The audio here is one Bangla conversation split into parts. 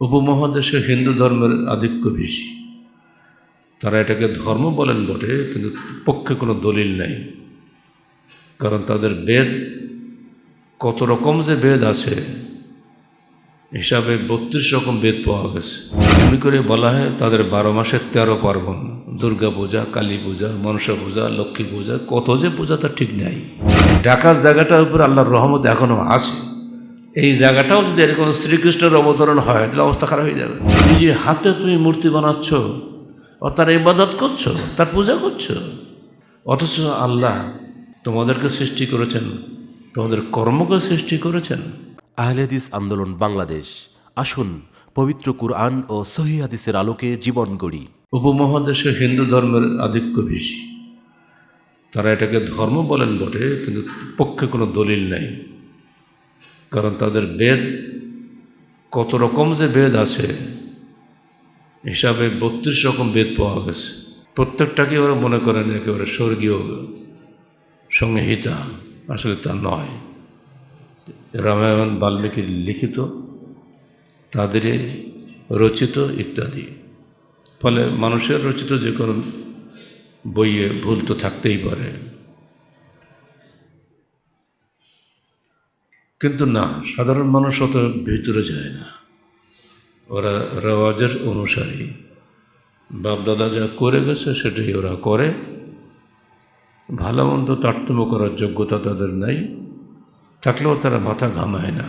উপমহাদেশে হিন্দু ধর্মের আধিক্য বেশি। তারা এটাকে ধর্ম বলেন বটে, কিন্তু পক্ষে কোনো দলিল নাই। কারণ তাদের বেদ কত রকম যে বেদ আছে, হিসাবে বত্রিশ রকম বেদ পাওয়া গেছে। এমনি করে বলা হয় তাদের বারো মাসের তেরো পার্বণ, দুর্গা পূজা, কালী পূজা, মনসা পূজা, লক্ষ্মী পূজা, কত যে পূজা তার ঠিক নাই। ঢাকার জায়গাটার উপর আল্লাহর রহমত এখনও আছে। এই জায়গাটাও যদি এরকম শ্রীকৃষ্ণের অবতরণ হয় তাহলে অবস্থা খারাপ হয়ে যাবে। নিজে হাতে তুমি মূর্তি বানাচ্ছ ও তার ইবাদত করছ তার পূজা করছ। অথচ আল্লাহ তোমাদেরকে সৃষ্টি করেছেন তোমাদের কর্মকে সৃষ্টি করেছেন। আহলেদিস আন্দোলন বাংলাদেশ আসুন পবিত্র কুরআন ও সহি হাদিসের আলোকে জীবন গড়ি। উপমহাদেশে হিন্দু ধর্মের আধিক্য বেশি। তারা এটাকে ধর্ম বলেন বটে কিন্তু পক্ষে কোনো দলিল নেই। কারণ তাদের বেদ কত রকম যে বেদ আছে, হিসাবে বত্রিশ রকম বেদ পাওয়া গেছে। প্রত্যেকটাকে ওরা মনে করেন একেবারে স্বর্গীয় সংহিতা? আসলে তা নয়। রামায়ণ বাল্মীকির লিখিত, তাদেরই রচিত ইত্যাদি। ফলে মানুষের রচিত যে কোনো বইয়ে ভুল তো থাকতেই পারে। কিন্তু না, সাধারণ মানুষ অত ভিতরে যায় না। ওরা রেওয়াজের অনুসারী। বাপদাদা যা করে গেছে, সেটাই ওরা করে। ভালো মন্দ তারতম্য করার যোগ্যতা তাদের নাই। থাকলেও তারা মাথা ঘামায় না।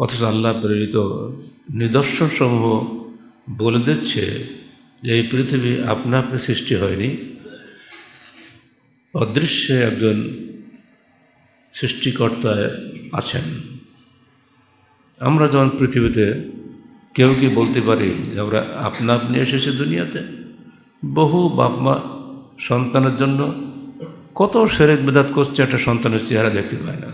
অথচ আল্লাহ প্রেরিত নিদর্শনসমূহ বলে দিচ্ছে যে, এই পৃথিবী আপনা আপনি সৃষ্টি হয়নি। অদৃশ্যে একজন সৃষ্টিকর্তায় আছেন। আমরা যেমন পৃথিবীতে কেউ কি বলতে পারি যে আমরা আপনা আপনি এসেছি দুনিয়াতে, বহু বাপ মা সন্তানের জন্য কত সেরেক বেদাত করছে একটা সন্তানের চেহারা দেখতে পায় না।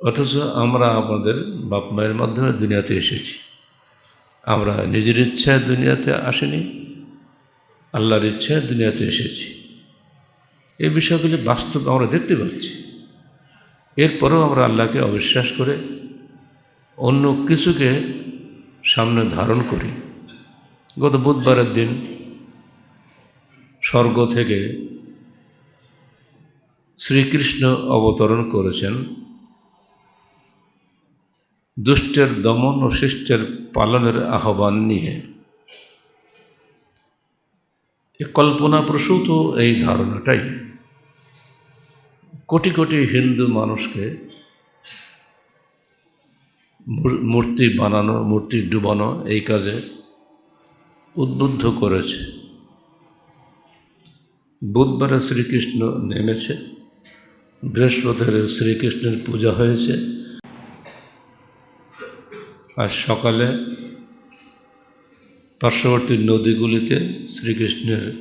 অথচ আমরা আমাদের বাপ মায়ের মাধ্যমে দুনিয়াতে এসেছি। আমরা নিজের ইচ্ছায় দুনিয়াতে আসিনি, আল্লাহর ইচ্ছায় দুনিয়াতে এসেছি। এই বিষয়গুলি বাস্তব আমরা দেখতে পাচ্ছি। এরপরেও আমরা আল্লাহকে অবিশ্বাস করে অন্য কিছুকে সামনে ধারণ করি। গত বুধবারের দিন স্বর্গ থেকে শ্রীকৃষ্ণ অবতরণ করেছেন। দুষ্টের দমন ও শিষ্টের পালনের আহ্বান নিয়ে। এ কল্পনাপ্রসূত এই ধারণাটাই। কোটি কোটি হিন্দু মানুষকে মূর- মূর্তি বানানো, মূর্তি ডুবানো এই কাজে উদ্বুদ্ধ করেছে। বুধবারে শ্রীকৃষ্ণ নেমেছে, বৃহস্পতিবারে শ্রীকৃষ্ণের পূজা হয়েছে। আর সকালে পার্শ্ববর্তী নদীগুলিতে শ্রীকৃষ্ণের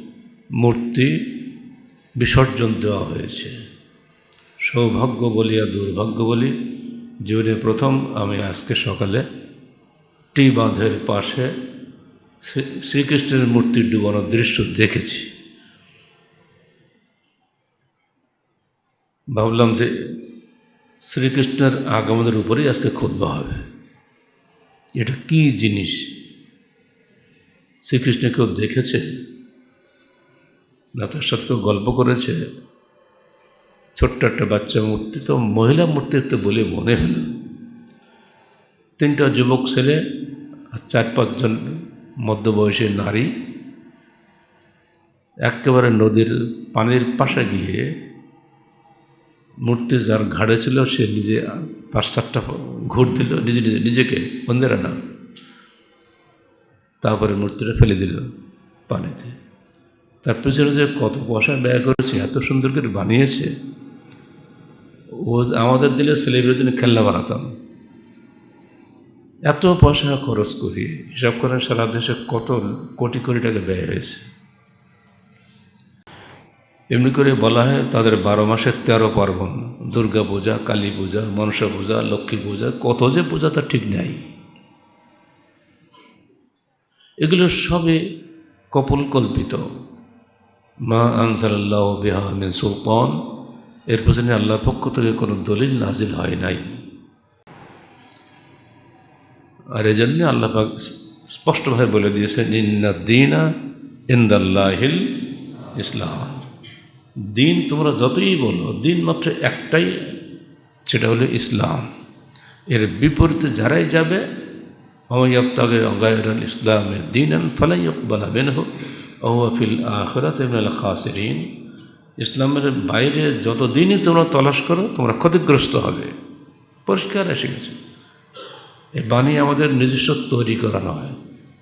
মূর্তি বিসর্জন দেওয়া হয়েছে। সৌভাগ্য বলি আর দুর্ভাগ্য বলি। জীবনে প্রথম আমি আজকে সকালে টি বাঁধের পাশে শ্রী- শ্রীকৃষ্ণের মূর্তি ডুবানোর দৃশ্য দেখেছি। ভাবলাম যে শ্রীকৃষ্ণের আগমনের উপরেই আজকে খুতবা হবে। এটা কি জিনিস? শ্রীকৃষ্ণ কেউ দেখেছে? না তার সাথে কেউ গল্প করেছে? ছোট্ট একটা বাচ্চা মূর্তি তো মহিলা মূর্তি তো বলে মনে হলো। তিনটা যুবক ছেলে আর চার পাঁচজন মধ্যবয়সী নারী একেবারে নদীর পানির পাশে গিয়ে মূর্তি যার ঘাড়ে ছিল, সে নিজে পাঁচ চারটা ঘুর দিল, নিজে নিজে, নিজেকে অন্যেরা না তারপরে মূর্তিটা ফেলে দিল পানিতে। তার পিছনে যে কত পয়সা ব্যয় করেছে, এত সুন্দর করে বানিয়েছে ও আমাদের দিলে ছেলেমেয়ের জন্য খেলনা বানাতাম। এত পয়সা খরচ করি, হিসাব করেন সারা দেশে কত কোটি কোটি টাকা ব্যয় হয়েছে। এমনি করে বলা হয় তাদের বারো মাসের তেরো পার্বণ, দুর্গা পূজা, কালী পূজা, মনসা পূজা, লক্ষ্মী পূজা, কত যে পূজা তা ঠিক নাই। এগুলো সবই কপল কল্পিত মা আনসারাল্লাহ বিহামিন সুলতান এর পেছনে আল্লাহর পক্ষ থেকে কোনো দলিল নাজিল হয় নাই। আর এই জন্যে স্পষ্টভাবে বলে দিয়েছেন, ইন্না দিনা ইন্দাল্লাহিল ইসলাম। দিন তোমরা যতই বলো দিন মাত্র একটাই, সেটা হলো ইসলাম। এর বিপরীতে যারাই যাবে অময়াবতাগে অগায়রুল ইসলামে দিন আন ইকবালা বেন হোক ওয়াফিল আখরাত খাসিরিন। ইসলামের বাইরে যত দিনই তোমরা তলাশ করো, তোমরা ক্ষতিগ্রস্ত হবে। পরিষ্কার এসে গেছে। এই বাণী আমাদের নিজস্ব তৈরি করা নয়,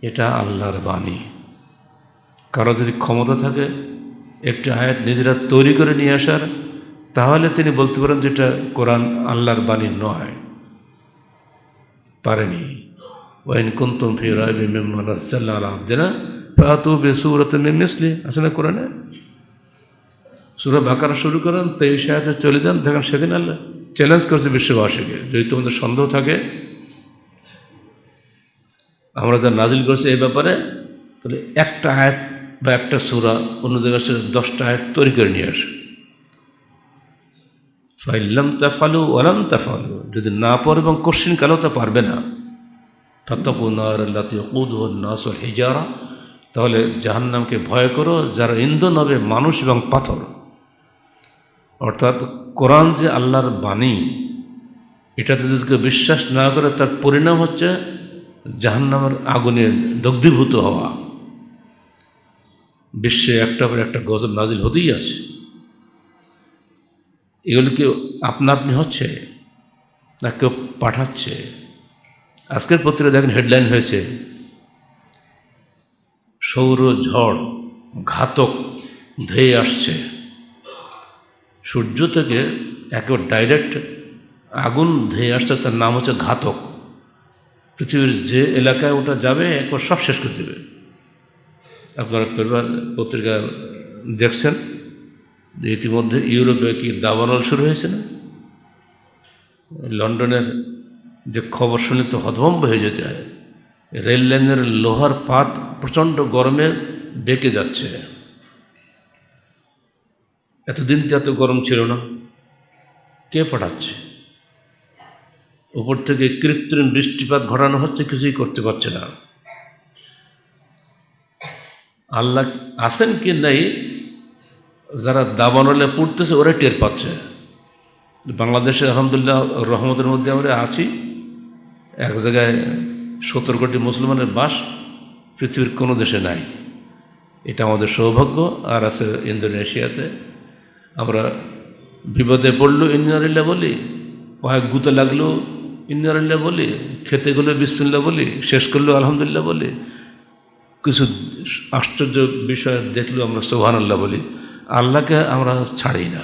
এটা আল্লাহর বাণী। কারও যদি ক্ষমতা থাকে, একটি আয়াত নিজেরা তৈরি করে নিয়ে আসার, তাহলে তিনি বলতে পারেন যেটা কোরআন আল্লাহর বাণী নয়। পারেনি। ওয়াইন কুন্তুম ফি রাইবি মিম্মা নাযালনা আলা আবদিনা ফাতু বিসূরাতিন মিন মিসলি। না কোরআনে? সূরা বাকারা শুরু করেন, তেইশ আয়াতে চলে যান, দেখেন সেদিন আল্লাহ চ্যালেঞ্জ করছে বিশ্ববাসীকে, যদি তোমাদের সন্দেহ থাকে, আমরা যা নাজিল করছি এই ব্যাপারে, তাহলে একটা আয়াত বা একটা সুরা অন্য জায়গায় সে দশটা আয়াত তৈরি করে নিয়ে আসে। ফাইল্লাম তাফালু ওলাম তাফালু, যদি না পড়ে এবং কোশ্চিন কালেও তা পারবে না তাহলে জাহান্নামকে ভয় করো, যারা ইন্ধন হবে মানুষ এবং পাথর। অর্থাৎ কোরআন যে আল্লাহর বাণী, এটাতে যদি কেউ বিশ্বাস না করে, তার পরিণাম হচ্ছে জাহান্নামের আগুনে দগ্ধীভূত হওয়া। বিশ্বে একটা পর একটা গজব নাজিল হতেই আছে। এগুলো কি আপনা আপনি হচ্ছে, না কেউ পাঠাচ্ছে? আজকের পত্রিকা দেখেন হেডলাইন হয়েছে, সৌর ঝড়, ঘাতক, ধেয়ে আসছে। সূর্য থেকে একেবারে ডাইরেক্ট আগুন ধেয়ে আসছে, তার নাম হচ্ছে ঘাতক। পৃথিবীর যে এলাকায় ওটা যাবে, একবার সব শেষ করে দেবে। আপনারা পেপার, পত্রিকা দেখছেন যে ইতিমধ্যে ইউরোপে কি দাবানল শুরু হয়েছে না? লন্ডনের যে খবর শুনে তো হতভম্ব হয়ে যেতে হয়। রেল লাইনের লোহার পাত প্রচণ্ড গরমে বেঁকে যাচ্ছে। এতদিন তো এত গরম ছিল না। কে পাঠাচ্ছে উপর থেকে কৃত্রিম বৃষ্টিপাত ঘটানো হচ্ছে, কিছুই করতে পারছে না। আল্লাহ আসেন কি নাই, যারা দাবানলে পড়তেছে ওরা টের পাচ্ছে। বাংলাদেশে আলহামদুলিল্লাহ রহমতের মধ্যে আমরা আছি। এক জায়গায় সত্তর কোটি মুসলমানের বাস পৃথিবীর কোনো দেশে নাই। এটা আমাদের সৌভাগ্য, আর আছে ইন্দোনেশিয়াতে। আমরা বিপদে পড়ল ইন্দিয়ারিল্লা বলি, পায়ে গুতে লাগল ইন্দিয়ারিল্লা বলি, খেতে গেলো বিসমিল্লা বলি, শেষ করল আলহামদুলিল্লাহ বলি। কিছু আশ্চর্য বিষয় দেখল আমরা সোহান আল্লাহ বলি। আল্লাহকে আমরা ছাড়ি না।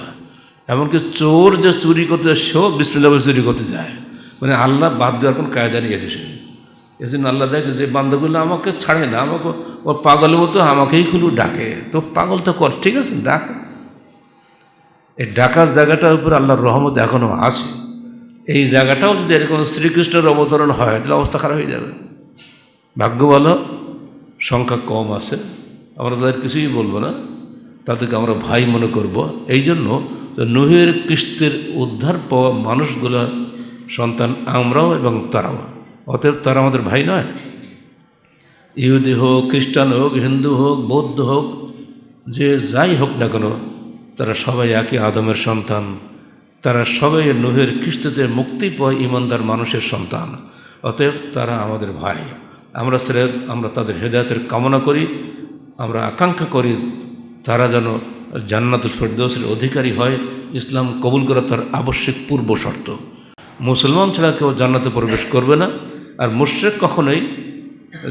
এমনকি চোর যে চুরি করতে যায়, সেও বিসমিল্লা বলে চুরি করতে যায়। মানে আল্লাহ বাদ দেওয়ার কোনো কায়দা নিয়ে দেশে এই জন্য আল্লাহ দেখে যে বান্ধবগুলো আমাকে ছাড়ে না, আমাকে ওর পাগলের মতো আমাকেই খুলু ডাকে। তো পাগল তো কর, ঠিক আছে, ডাক। এই ডাকার জায়গাটার উপর আল্লাহর রহমত এখনও আছে। এই জায়গাটাও যদি এরকম শ্রীকৃষ্ণের অবতরণ হয়, তাহলে অবস্থা খারাপ হয়ে যাবে। ভাগ্য ভালো, সংখ্যা কম আছে। আমরা তাদের কিছুই বলব না। তাদেরকে আমরা ভাই মনে করব। এই জন্য নুহের কিস্তির উদ্ধার পাওয়া মানুষগুলো সন্তান আমরাও এবং তারাও। অতএব তারা আমাদের ভাই নয়। ইহুদি হোক, খ্রিস্টান হোক, হিন্দু হোক, বৌদ্ধ হোক, যে যাই হোক না কেন তারা সবাই একই আদমের সন্তান। তারা সবাই নুহের খ্রিস্টতে মুক্তি পায় ইমানদার মানুষের সন্তান। অতএব তারা আমাদের ভাই। আমরা সেরে আমরা তাদের হেদায়তের কামনা করি। আমরা আকাঙ্ক্ষা করি তারা যেন জান্নাতুল ফেরদৌসের অধিকারী হয়। ইসলাম কবুল করা তার আবশ্যিক পূর্ব শর্ত। মুসলমান ছাড়া কেউ জান্নাতে প্রবেশ করবে না। আর মুশ্রেক কখনোই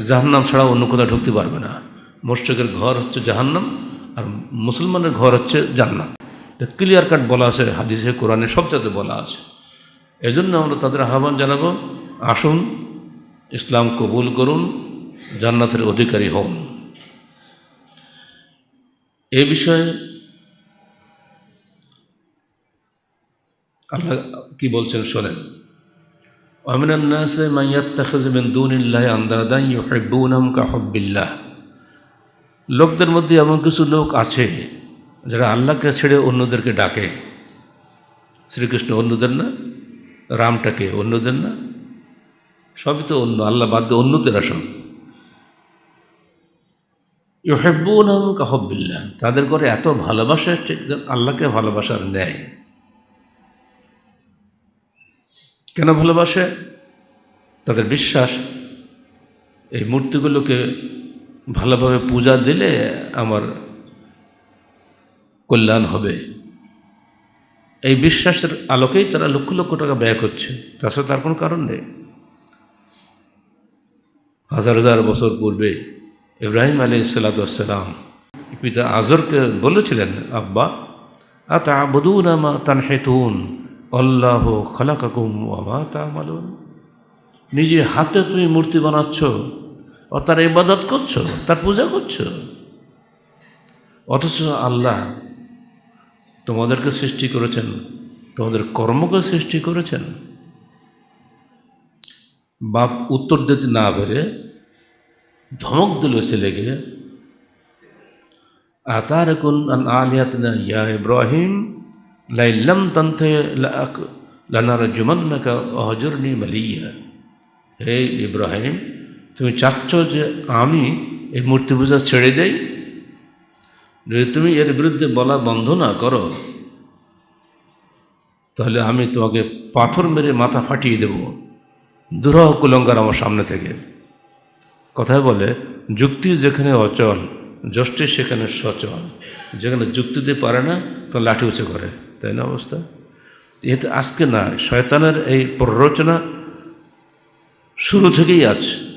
জাহান্নাম ছাড়া অন্য কোথাও ঢুকতে পারবে না। মুশ্রেকের ঘর হচ্ছে জাহান্নাম। আর মুসলমানের ঘর হচ্ছে জান্নাত। এটা ক্লিয়ার কাট বলা আছে, হাদিসে, কোরআনে সব জায়গাতে বলা আছে। এজন্য আমরা তাদের আহ্বান জানাব, আসুন, ইসলাম কবুল করুন, জান্নাতের অধিকারী হন। এ বিষয়ে আল্লাহ কি বলছেন শোনেন। অমিনান্নাসে মাইয়াত্তাখিন দুনিল্লাহ আন্দাদান ইউহিব্বুনহুম কাহুব্বিল্লাহ। লোকদের মধ্যে এমন কিছু লোক আছে যারা আল্লাহকে ছেড়ে অন্যদেরকে ডাকে। শ্রীকৃষ্ণ অন্যদের না, রামটাকে অন্যদের না, সবই তো অন্য, আল্লাহ বাদ দিয়ে অন্যতেরা সব ইহেব্বুন কাহবিল্লা তাদের করে এত ভালোবাসা ঠিক আল্লাহকে ভালোবাসার নেয় কেন ভালোবাসে? তাদের বিশ্বাস, এই মূর্তিগুলোকে ভালোভাবে পূজা দিলে আমার কল্যাণ হবে। এই বিশ্বাসের আলোকেই তারা লক্ষ লক্ষ টাকা ব্যয় করছে। তাছাড়া তার কোনো কারণ নেই। হাজার হাজার বছর পূর্বে ইব্রাহিম আলী সালাতাম পিতা আজরকে বলেছিলেন, আব্বা আতা বদুন আমা তান হেতুন আল্লাহ খলাকাকুম আমা তা নিজে হাতে তুমি মূর্তি বানাচ্ছ ও তার ইবাদত করছ, তার পূজা করছ। অথচ আল্লাহ তোমাদেরকে সৃষ্টি করেছেন, তোমাদের কর্মকে সৃষ্টি করেছেন। বাপ উত্তর দিতে না পেরে ধমক দিল ছেলেকে। আতার কুন আন আলিয়াত ইয়া ইব্রাহিম, লাইল্লাম তন্থে লানার জুমান্নাকা অহজরনি মালিয়া। হে ইব্রাহিম তুমি চাচ্ছ যে আমি এই মূর্তি পূজা ছেড়ে দেই? যদি তুমি এর বিরুদ্ধে বলা বন্ধ না করো, তাহলে আমি তোমাকে পাথর মেরে মাথা ফাটিয়ে দেব। দুরহ কুলঙ্কার আমার সামনে থেকে। কথায় বলে, যুক্তি যেখানে অচল, যষ্টি সেখানে সচল। যেখানে যুক্তি দিয়ে পারে না তো লাঠি উঁচু করে। তাই না অবস্থা? এতে আজকে না শয়তানের এই প্ররোচনা শুরু থেকেই আছে।